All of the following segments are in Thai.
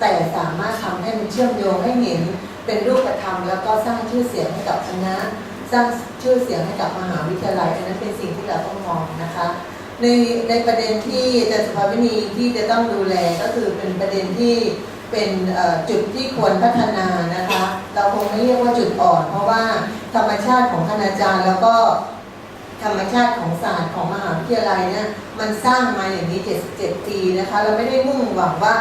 แต่สามารถทำให้มันเชื่อมโยงให้เห็นเป็นรูปธรรมแล้วก็สร้างชื่อเสียงให้กับคณะสร้างชื่อเสียงให้กับมหาวิทยาลัยอันนั้นเป็นสิ่งที่เราต้องมองนะคะ ในในประเด็นที่อาจารย์สุภาวินีที่จะต้องดูแลก็คือเป็นประเด็นที่เป็นจุดที่ควรพัฒนานะคะ เราคงไม่เรียกว่าจุดอ่อน เพราะว่าธรรมชาติของคณาจารย์แล้วก็ธรรมชาติของศาสตร์ของมหาวิทยาลัยเนี่ยมันสร้างมาอย่างนี้ 77 ปีนะคะ เราไม่ได้มุ่งหวังว่า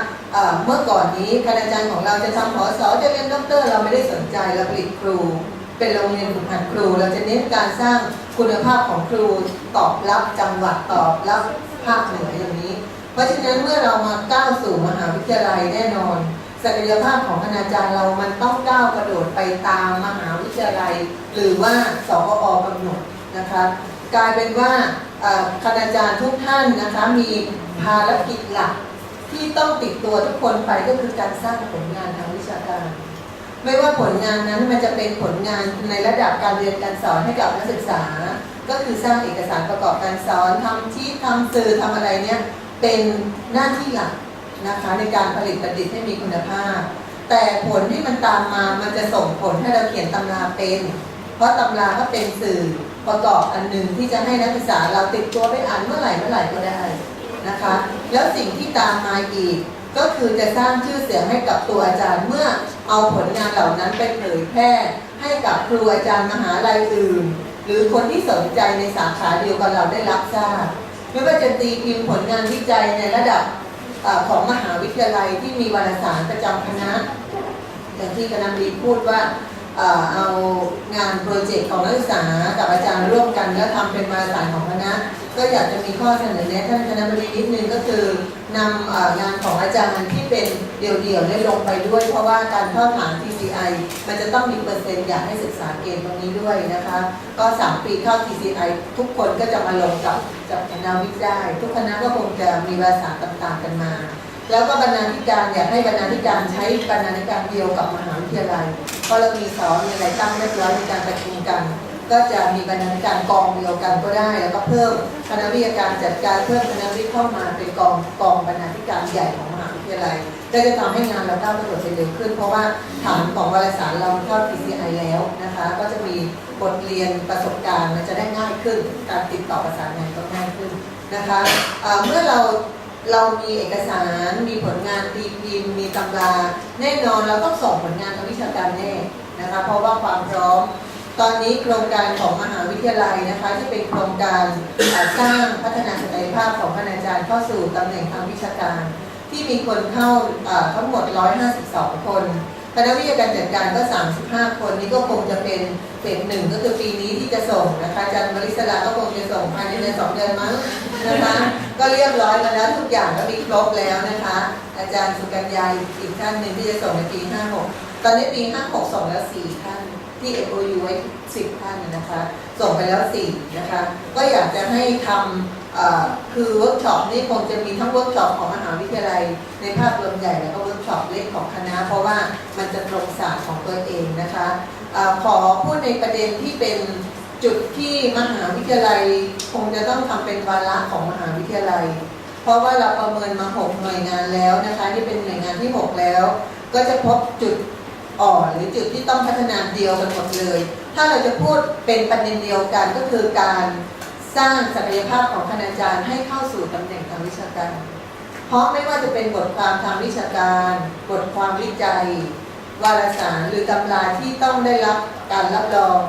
เมื่อก่อนนี้คณาจารย์ของเราจะทำหอสอจะเรียนด็อกเตอร์เราไม่ได้สนใจเราผลิตครู เป็นโรงเรียนฝึกหัดครู เราจะเน้นการสร้างคุณภาพของครูตอบรับจังหวัดตอบรับภาคเหนืออย่างนี้ เพราะฉะนั้นเมื่อเรามาก้าวสู่มหาวิทยาลัยแน่นอนศักยภาพของคณาจารย์เรามันต้องก้าวกระโดดไปตามมหาวิทยาลัย หรือว่าสกอกำหนดนะคะกลายเป็นว่าคณาจารย์ทุกท่านนะคะมีภารกิจหลัก ที่ต้องติดตัวทุกคนไปก็คือการสร้างผลงานทางวิชาการ ไม่ว่าผลงานนั้นมันจะเป็นผลงานในระดับการเรียนการสอนให้กับนักศึกษา ก็คือสร้างเอกสารประกอบการสอนทำที่ทำสื่อทำอะไรเนี่ยเป็นหน้าที่หลักนะคะในการผลิตบัณฑิตให้มีคุณภาพ แต่ผลที่มันตามมามันจะส่งผลให้เราเขียนตำราเป็น เพราะตำราก็เป็นสื่อประกอบอันหนึ่งที่จะให้นักศึกษาเราติดตัวไปอ่านเมื่อไหร่เมื่อไหร่ก็ได้ นะคะ แล้วสิ่งที่ตามมาอีก ก็คือจะสร้างชื่อเสียงให้กับตัวอาจารย์เมื่อเอาผลงานเหล่านั้นไปเผยแพร่ให้กับครูอาจารย์มหาลัยอื่น หรือคนที่สนใจในสาขาเดียวกับเราได้รับทราบไม่ว่าจะตีพิมพ์ผลงานวิจัยในระดับอของมหาวิทยาลัยที่มีวารสารประจำคณะอย่างที่คณะบดีพูดว่าเอางานโปรเจกต์ของนักศึกษากับอาจารย์ร่วมกันแล้วทำเป็นวารสารของคณะ ก็อยากจะมีข้อเสนอแนะท่านคณะบดีนิดนึงก็คือนำงานของอาจารย์ที่เป็นเดี่ยวๆได้ลงไปด้วย เพราะว่าการเข้าฐาน TCI มันจะต้องมีเปอร์เซ็นต์อยากให้ศึกษาเกณฑ์ตรงนี้ด้วยนะคะ ก็ 3 ปีเข้า TCI ทุกคนก็จะมาลงกับกับคณะวิทย์ได้ ทุกคณะก็คงจะมีวารสาต่างๆกันมา แล้วก็บรรณาธิการอยากให้บรรณาธิการใช้บรรณาธิการเดียวกับมหาวิทยาลัยเพราะเรามีสอนมีอะไรตั้งเรียบร้อยในการประชุมกัน ก็จะมีบรรณาธิการกองเดียวกันก็ได้ แล้วก็เพิ่มคณะวิทยาการจัดการเพิ่มคณะวิทย์เข้ามาเป็นกองกองบรรณาธิการใหญ่ของมหาวิทยาลัยก็จะทำให้งานเราก้าวกระโดดไปเร็วขึ้น เพราะว่าฐานของวารสารเราเข้า PCI แล้วนะคะ ก็จะมีบทเรียนประสบการณ์มันจะได้ง่ายขึ้น การติดต่อประสานงานก็ง่ายขึ้นนะคะเอ่อเมื่อเราเรามีเอกสารมีผลงานตีพิมพ์มีตำราแน่นอนเราต้องส่งผลงานทางวิชาการแน่นะคะเพราะว่าความพร้อม ตอนนี้โครงการของมหาวิทยาลัยนะคะที่เป็นโครงการสร้างพัฒนาศักยภาพของคณาจารย์เข้าสู่ตำแหน่งทางวิชาการ ที่มีคนเข้าทั้งหมด 152 คนคณะวิทยาการจัดการก็ 35 คนนี่ก็คงจะเป็นเฟสหนึ่งก็คือปีนี้ที่จะส่งนะคะอาจารย์บริศราก็คงจะส่งภายในเดือนสองเดือนมั้งนะคะก็เรียบร้อยมาแล้วทุกอย่างก็มีครบแล้วนะคะ อาจารย์สุกัญญาอีกท่านหนึ่งที่จะส่งในปี 56 ตอนนี้ปี 56 ส่งแล้ว 4 ท่าน ที่ MOU ไว้ 10ท่านนะคะ ส่งไปแล้ว 4 นะคะ ก็อยากจะให้ทำคือเวิร์กช็อปนี่คงจะมีทั้งเวิร์กช็อปของมหาวิทยาลัย ในภาพรวมใหญ่แล้วก็เวิร์กช็อปเล็กของคณะ เพราะว่ามันจะตรงศาสตร์ของตัวเองนะคะออขอพูดในประเด็นที่เป็นจุดที่มหาวิทยาลัย คงจะต้องทำเป็นวาระของมหาวิทยาลัย เพราะว่าเราประเมินมา 6 หน่วยงานแล้วนะคะ ที่เป็นหน่วยงานที่ 6 แล้ว ก็จะพบจุด อ่อนหรือจุดที่ต้องพัฒนาเดียวกันหมดเลย ถ้าเราจะพูดเป็นประเด็นเดียวกันก็คือการสร้างศักยภาพของคณาจารย์ให้เข้าสู่ตำแหน่งทางวิชาการ เพราะไม่ว่าจะเป็นบทความทางวิชาการ บทความวิจัย วารสารหรือตำราที่ต้องได้รับการรับรอง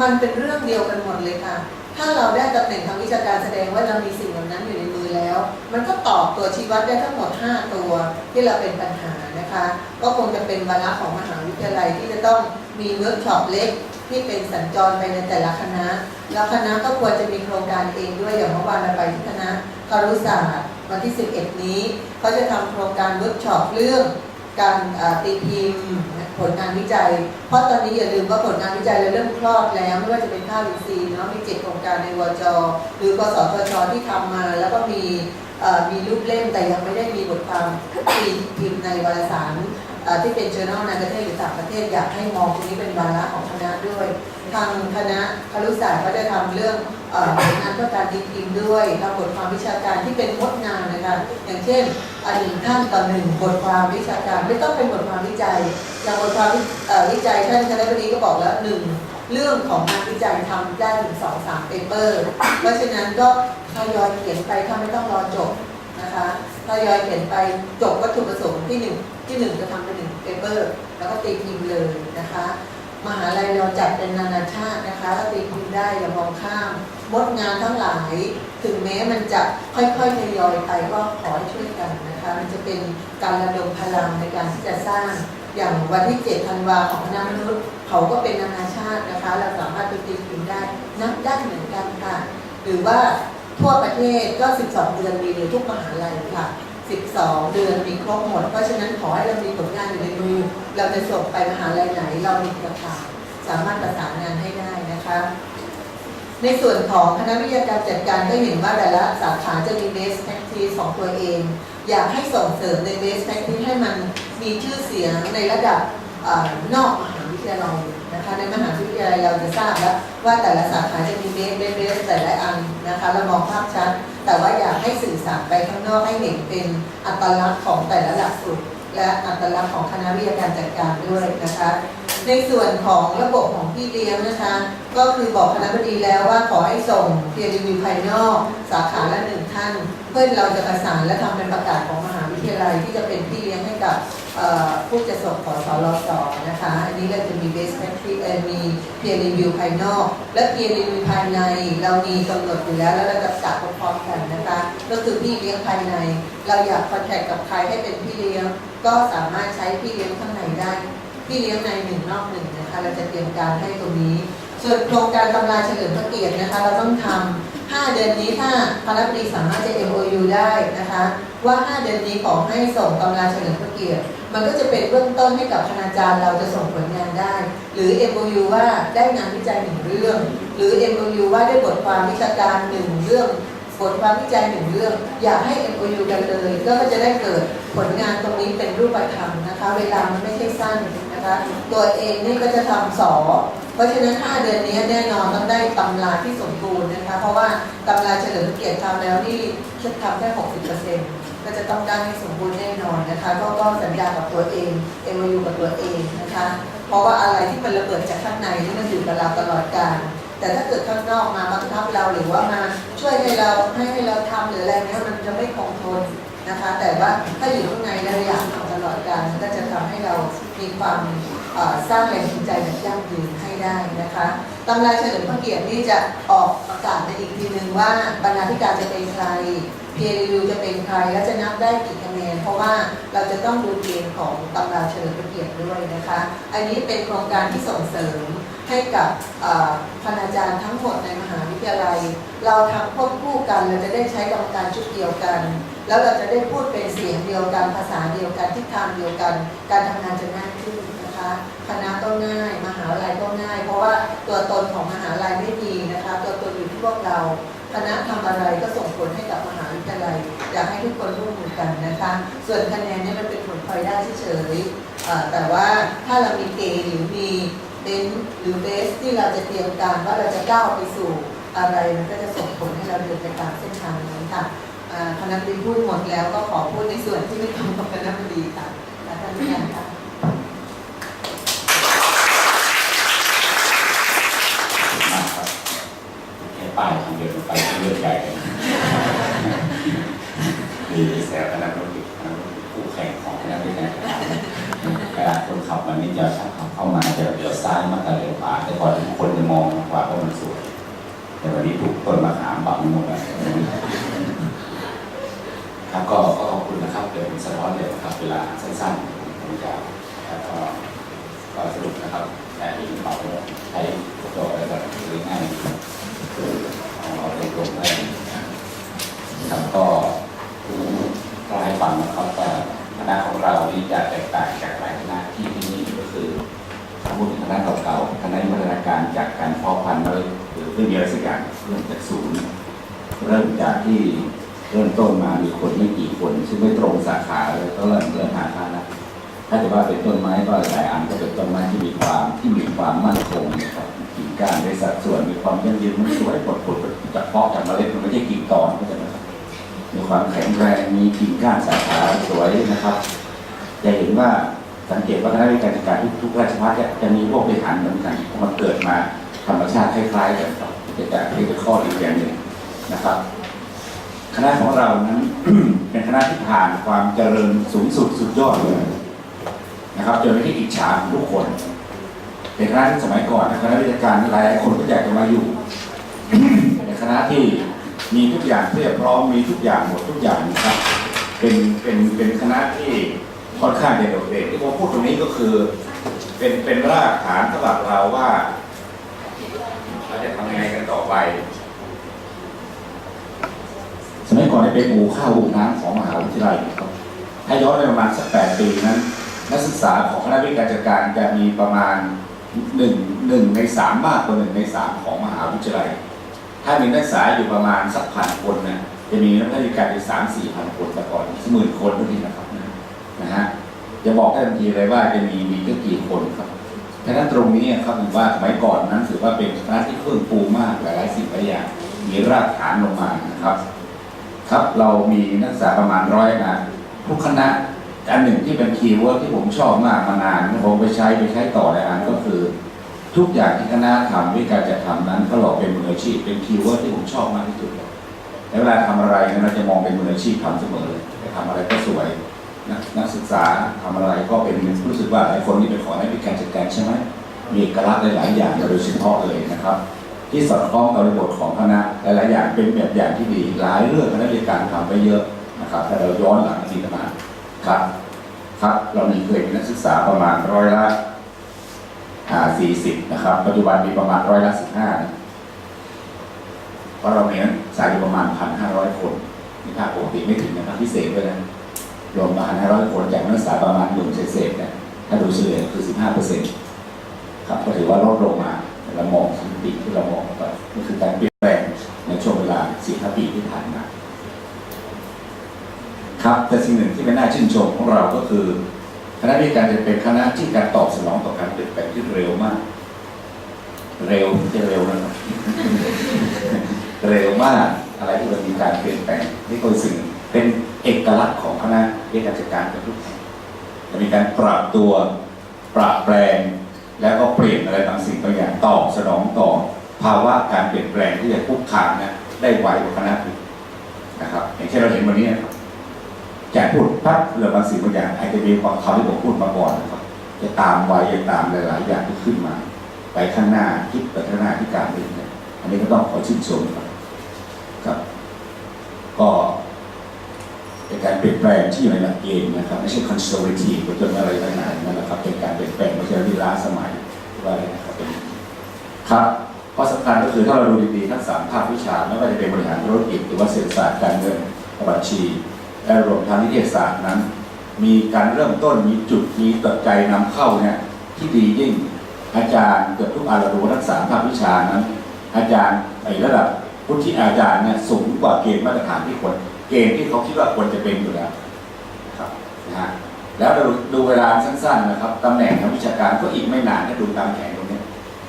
มันเป็นเรื่องเดียวกันหมดเลยค่ะ ถ้าเราได้ตำแหน่งทางวิชาการแสดงว่าเรามีสิ่งเหล่านั้นอยู่ในมือแล้ว มันก็ตอบตัวชี้วัดได้ทั้งหมด 5 ตัวที่เราเป็นปัญหา นะคะ ก็คงจะเป็นวาระของมหาวิทยาลัยที่จะต้องมีเวิร์กช็อปเล็กที่เป็นสัญจรไปในแต่ละคณะ แล้วคณะก็ควรจะมีโครงการเองด้วยอย่างเมื่อวานเราไปที่คณะคารุศาสตร์วันที่ 11 นี้เขาจะทำโครงการเวิร์กช็อปเรื่องการตีพิมพ์ผลงานวิจัย เพราะตอนนี้อย่าลืมว่าผลงานวิจัยเราเริ่มคลอดแล้ว ไม่ว่าจะเป็นข้าวอินทรีย์เนาะมีเจ็ดโครงการในวจหรือกสทชที่ทำมา แล้วก็มี มีรูปเล่มแต่ยังไม่ได้มีบทความตีพิมพ์ในวารสารที่เป็น journal ในประเทศหรือต่างประเทศอยากให้มองตรงนี้เป็นวาระของคณะด้วย ทางคณะครุศาสตร์ก็จะทำเรื่องผลงานเพื่อการตีพิมพ์ด้วยทำบทความวิชาการที่เป็นงดงานนะคะอย่างเช่นอันหนึ่งท่านต่อหนึ่งบทความวิชาการไม่ต้องเป็นบทความวิจัยอย่างบทความวิเอ่อวิจัยท่านคณะบดีก็บอกแล้วหนึ่ง เรื่องของงานวิจัยทำได้ถึงสองสามเปเปอร์เพราะฉะนั้นก็ทยอยเขียนไปถ้าไม่ต้องรอจบนะคะทยอยเขียนไปจบวัตถุประสงค์ที่หนึ่งที่หนึ่งจะทำเป็นหนึ่งเปเปอร์แล้วก็ตีพิมพ์เลยนะคะ มหาลัยเราจัดเป็นนานาชาตินะคะตีพิมพ์ได้อย่ามองข้าม มดงานทั้งหลาย ถึงแม้มันจะค่อยๆทยอยไปก็ขอให้ช่วยกันนะคะ มันจะเป็นการระดมพลังในการที่จะสร้างอย่างวันที่ 7 ธันวาของคณะมนุษย์เขาก็เป็นนานาชาตินะคะ เราสามารถไปตีพิมพ์ได้นับได้เหมือนกันค่ะ หรือว่าทั่วประเทศก็ 12 เดือนมีเลยทุกมหาลัยค่ะ 12 เดือนมีครบหมด เพราะฉะนั้นขอให้เรามีผลงานอยู่ในมือ เราจะส่งไปมหาลัยไหน เรามีเครือข่ายสามารถประสานงานให้ได้นะคะ ในส่วนของคณะวิทยาการจัดการก็เห็นว่าแต่ละสาขาจะมี best practice ของตัวเอง อยากให้ส่งเสริมใน best practice ให้มันมีชื่อเสียงในระดับอนอกมหาวิทยาลัยนะคะในมหาวิทยาลัยเราจะทราบแล้วว่าแต่ละสาขาจะมี best best best แต่ละอันนะคะเรามองภาพชัด แต่ว่าอยากให้สื่อสารไปข้างนอกให้เห็นเป็นอัตลักษณ์ของแต่ละหลักสูตรและอัตลักษณ์ของคณะวิทยาการจัดการด้วยนะคะ ในส่วนของระบบของพี่เลี้ยงนะคะ ก็คือบอกคณะบดีแล้วว่าขอให้ส่งเพียรีวิวภายนอก สาขาละหนึ่งท่าน เพื่อเราจะประสานและทำเป็นประกาศของมหาวิทยาลัยที่จะเป็นพี่เลี้ยงให้กับผู้จะส่งขอสรสนะคะ อันนี้เราจะมี best practice เอ่อมี peer review ภายนอก และ peer review ภายใน เรามีกำหนดอยู่แล้วแล้วเราจะประกาศพร้อมๆกันนะคะ ก็คือพี่เลี้ยงภายใน เราอยากคอนแทคกับใครให้เป็นพี่เลี้ยง ก็สามารถใช้พี่เลี้ยงข้างในได้ พี่เลี้ยงในหนึ่งนอกหนึ่งนะคะเราจะเตรียมการให้ตรงนี้ ส่วนโครงการตำราเฉลิมพระเกียรตินะคะ เราต้องทำ5 เดือนนี้ถ้าคณะบดีสามารถจะ MOU ได้นะคะ ว่า 5 เดือนนี้ขอให้ส่งตำราเฉลิมพระเกียรติ มันก็จะเป็นเบื้องต้นให้กับคณาจารย์เราจะส่งผลงานได้ หรือ MOU ว่าได้งานวิจัยหนึ่งเรื่อง หรือ MOU ว่าได้บทความวิชาการหนึ่งเรื่องบทความวิจัยหนึ่งเรื่อง อยากให้ MOU กันเลย ก็จะได้เกิดผลงานตรงนี้เป็นรูปธรรมนะคะ เวลามันไม่ใช่สั้น นะคะ ตัวเองนี่ก็จะทำสอ เพราะฉะนั้น 5 เดือนนี้แน่นอนต้องได้ตำราที่สมบูรณ์นะคะ เพราะว่าตำราเฉลิมเกียรติทำแล้วนี่คิดทำแค่ 60%ก็จะต้องได้ให้สมบูรณ์แน่นอนนะคะ ก็ก็สัญญากับตัวเอง MOU กับตัวเองนะคะ เพราะว่าอะไรที่มันระเบิดจากข้างในนี่มันอยู่กับเราตลอดกาลแต่ถ้าเกิดข้างนอกมาบังคับเราหรือว่ามาช่วยให้เราให้ให้เราทำหรืออะไรเนี้ยมันจะไม่คงทนนะคะ แต่ว่าถ้าอยู่ข้างในเราอยาก ลอดการก็จะทำให้เรามีความสร้างแรงจูงใจแบบยั่งยืนให้ได้นะคะตำราเฉลิมพระเกียรตินี่จะออกประกาศในอีกทีหนึ่งว่าบรรณาธิการจะเป็นใครเพียรีวิวจะเป็นใครและจะนับได้กี่คะแนนเพราะว่าเราจะต้องดูเกณฑ์ของตำราเฉลิมพระเกียรติด้วยนะคะ อันนี้เป็นโครงการที่ส่งเสริมให้กับคณาจารย์ทั้งหมดในมหาวิทยาลัย เราทำควบคู่กันเราจะได้ใช้กรรมการชุดเดียวกัน แล้วเราจะได้พูดเป็นเสียงเดียวกันภาษาเดียวกันทิศทางเดียวกัน การทำงานจะง่ายขึ้นนะคะคณะก็ง่าย มหาลัยก็ง่าย เพราะว่าตัวตนของมหาลัยไม่มีนะคะตัวตนอยู่ที่พวกเราคณะทำอะไรก็ส่งผลให้กับมหาวิทยาลัยอยากให้ทุกคนร่วมมือกันนะคะ ส่วนคะแนนเนี่ยมันเป็นผลพลอยได้เฉยๆแต่ว่าถ้าเรามีเกณฑ์หรือมีเบนซ์หรือเบสที่เราจะเตรียมการว่าเราจะก้าวไปสู่อะไรมันก็จะส่งผลให้เราเดินไปตามเส้นทางนั้นค่ะ คณะบดีพูดหมดแล้วก็ขอพูดในส่วนที่ไม่ตรงกับคณะบดีค่ะและท่านผู้การค่ะ มากครับแค่ป้ายทางเดินไปก็เลือดใหญ่เลยมีแซวคณะรถติดคณะรถติดคู่แข่งของคณะวิทยาการเวลาคนขับมันนี่จะขับเข้ามาจะเลี้ยวซ้ายมากกว่าเลี้ยวขวาแต่ก่อนทุกคนจะมองขวาเพราะมันสวย แต่วันนี้ถูกต้นมะขามบังหมดแล้วครับก็ก็ขอบ คุณนะครับเดี๋ยวสะท้อนเดี๋ยวครับเวลาสั้นๆผมจะแล้วก็ก็สรุปนะครับ แต่ที่เป่าใช้โจทย์แล้วก็คือง่ายเอาตรงๆได้ครับก็ก็ให้ฟังนะครับว่าคณะของเรานี่จะแตกต่างจากหลายคณะที่ที่นี่ก็คือสมมติคณะเก่าๆคณะพัฒนาการจากการเพาะพันธุ์เลยหรือไม่มีอะไรสักอย่างเริ่มจากศูนย์เริ่มจากที่ เริ่มต้นมามีคนไม่กี่คน ซึ่งไม่ตรงสาขาเลยก็เริ่มเริ่มหาทางนะถ้าจะว่าเป็นต้นไม้ก็หลายอันก็เป็นต้นไม้ที่มีความที่มีความมั่นคงนะครับกิ่งก้านในสัดส่วนมีความยั่งยืนมันสวยผลผลจากเพาะจากเมล็ดมันไม่ใช่กิ่งตอนก็จะนะครับมีความแข็งแรงมีกิ่งก้านสาขาสวยนะครับจะเห็นว่าสังเกตว่าคณะวิการการทุกทุกราชพัฒน์เนี่ยจะมีพวกบริหารเหมือนกันมันเกิดมาธรรมชาติคล้ายๆกันครับจะจากที่เป็นข้อดีอย่างหนึ่งนะครับ คณะของเรานั้น เป็นคณะที่ผ่านความเจริญสูงสุดสุดยอดเลยนะครับจนไม่ที่อิจฉาทุกคนเป็นคณะที่สมัยก่อนคณะวิชาการหลายๆคนก็อยากจะมาอยู่เป็นคณะที่มีทุกอย่างเรียบพร้อมมีทุกอย่างหมดทุกอย่างนะครับ เป็นเป็นเป็นคณะที่ค่อนข้างจะโดดเด่นที่ผมพูดตรงนี้ก็คือ เป็นเป็นรากฐานสำหรับเราว่าเราจะทำยังไงกันต่อไป สมัยก่อนเนี่ยเป็นอู่ข้าวอู่น้ำของมหาวิทยาลัยครับถ้าย้อนไปประมาณสักแปดปีนั้น นักศึกษาของคณะวิทยาการจัดการจะมีประมาณหนึ่งหนึ่งในสามมากกว่าหนึ่งในสามของมหาวิทยาลัย ถ้ามีนักศึกษาอยู่ประมาณสักพันคนนะจะมีนักวิชาการอยู่สามสี่พันคนแต่ก่อนหมื่นคนเท่านี้นะครับนะฮะจะบอกได้ทันทีเลยว่าจะมีมีก็กี่คนครับฉะนั้นตรงนี้ครับถือว่าสมัยก่อนนั้นถือว่าเป็นคณะที่เฟื่องฟูมากหลายๆสิ่งหลายอย่างมีรากฐานลงมานะครับ ครับเรามีนักศึกษาประมาณร้อยนะทุกคณะอันหนึ่งที่เป็นคีย์เวิร์ดที่ผมชอบมากมานานผมไปใช้ไปใช้ต่อในอันก็คือ ทุกอย่างที่คณะทำวิการจะทำนั้นก็หลอกเป็นมืออาชีพเป็นคีย์เวิร์ดที่ผมชอบมากที่สุดเลยและเวลาทำอะไรเราจะมองเป็นมืออาชีพทำเสมอเลยทำอะไรก็สวยนักนักศึกษาทำอะไรก็เป็นรู้สึกว่าหลายคนนี่เป็นขอให้วิการจัดการใช่ไหมมีเอกลักษณ์หลายอย่างโดยเฉพาะเลยนะครับ ที่สอดคล้องกับบริบทของคณะหลาย ๆ อย่างเป็นแบบอย่างที่ดีหลายเรื่องคณะวิการทำไปเยอะนะครับถ้าเราย้อนหลังทีมาครับ ครับเรามีเคยมีนักศึกษาประมาณร้อยละสี่สิบนะครับ ปัจจุบันมีประมาณร้อยละสิบห้าเพราะเรามีนักศึกษาอยู่ประมาณพันห้าร้อยคนนี่ค่าปกติไม่ถึงนะครับพิเศษด้วยนะรวมพันห้าร้อยคนจากนักศึกษาประมาณหมื่นเศษๆเนี่ยถ้าดูเฉลี่ยคือสิบห้าเปอร์เซ็นต์ครับก็ถือว่าลดลงมา เรามองสถิติที่เรามองไปนี่คือการเปลี่ยนแปลงในช่วงเวลาสี่ห้าปีที่ผ่านมาครับแต่สิ่งหนึ่งที่เป็นน่าชื่นชมของเราก็คือคณะวิการจะเป็นคณะที่การตอบสนองต่อการเปลี่ยนแปลงที่เร็วมาก เร็วไม่ใช่เร็วนะครับเร็วมากอะไรที่มันมีการเปลี่ยนแปลงนี่คือสิ่งเป็นเอกลักษณ์ของคณะวิการจัดการกับทุกแห่งจะมีการปรับตัวปรับแปลง แล้วก็เปลี่ยนอะไรบางสิ่งบางอย่างตอบสนองต่อภาวะการเปลี่ยนแปลงที่จะคุกคามนะได้ไวกว่าคณะอื่นนะครับอย่างเช่นเราเห็นวันนี้จากพูดปั๊บเรือบางสิ่งบางอย่างอาจจะมีความคำที่ผมพูดมาก่อนนะครับ จะตามไวจะตามหลาย ๆ อย่างที่ขึ้นมา ไปข้างหน้าคิดไปข้างหน้าที่การเรียนเนี่ยอันนี้ก็ต้องขอชื่นชมครับครับ การเปลี่ยนแปลงที่อยู่ในหลักเกณฑ์นะครับไม่ใช่ conservative หรือจนอะไรต่างๆนั่นนะครับ เป็นการเปลี่ยนแปลงไม่ใช่ที่ล้าสมัยว่าอะไรนะครับเป็นครับข้อสำคัญก็คือถ้าเราดูดีๆทั้งสามภาควิชาไม่ว่าจะเป็นบริหารธุรกิจหรือว่าเศรษฐศาสตร์การเงินบัญชีและรวมทางนิเทศศาสตร์นั้น มีการเริ่มต้นมีจุดมีตัดใจนำเข้าเนี่ยที่ดียิ่งอาจารย์เกือบทุกอาราดูทั้งสามภาควิชานั้น อาจารย์ไอ้ระดับพุทธิอาจารย์เนี่ยสูงกว่าเกณฑ์มาตรฐานที่ควร เกณฑ์ที่เขาคิดว่าควรจะเป็นอยู่แล้วนะครับนะฮะแล้วเราดูเวลาสั้นๆนะครับตำแหน่งทางวิชาการก็อีกไม่นานถ้าดูตามแผนตรงนี้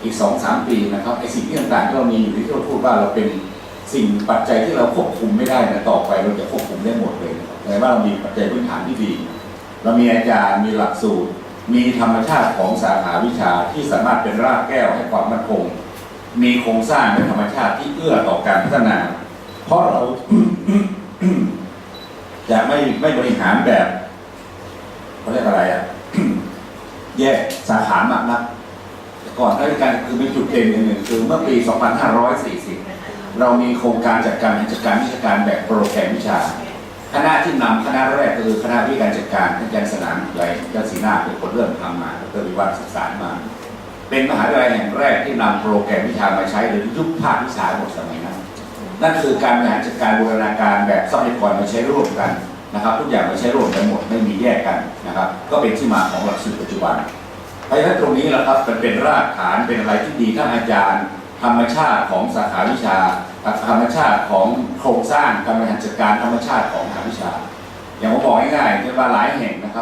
อีกสองสามปีนะครับไอ้สิ่งที่ต่างๆที่เรามีอยู่ที่เราพูดว่าเราเป็นสิ่งปัจจัยที่เราควบคุมไม่ได้นะต่อไปเราจะควบคุมได้หมดเลยนะครับแต่ว่าเรามีปัจจัยพื้นฐานที่ดี เรามีอาจารย์มีหลักสูตร มีธรรมชาติของสาขาวิชาที่สามารถเป็นรากแก้วให้ความมั่นคง มีโครงสร้างเป็นธรรมชาติที่เอื้อต่อการพัฒนา เพราะเรา จะไม่ไม่บริหารแบบเขาเรียกอะไรอะแยกสาขามากนักก่อนราชการคือมีจุดเด่นอย่างหนึ่งคือเมื่อปี 2540 เรามีโครงการจัดการจัดการวิชาการแบบโปรแกรมวิชา คณะที่นำคณะแรกคือคณะวิการจัดการอาจารย์สนามใหญ่เจ้าศรีนาเป็นคนเริ่มทำมาดรวิวัฒน์ศึกษามา เป็นมหาวิทยาลัยแห่งแรกที่นำโปรแกรมวิชามาใช้หรือยุคภาควิชาหมดสมัยนั้น นั่นคือการบริหารจัดการบูรณาการแบบทรัพยากรมาใช้ร่วมกันนะครับทุกอย่างมาใช้ร่วมกันหมดไม่มีแยกกันนะครับ ก็เป็นที่มาของหลักสูตรปัจจุบันเพราะฉะนั้นตรงนี้แหละครับมันเป็นรากฐานเป็นอะไรที่ดีทั้งอาจารย์ ธรรมชาติของสาขาวิชาธรรมชาติของโครงสร้างการบริหารจัดการธรรมชาติของมหาวิชา อย่างผมบอกง่ายๆที่ว่าหลายแห่งนะครับ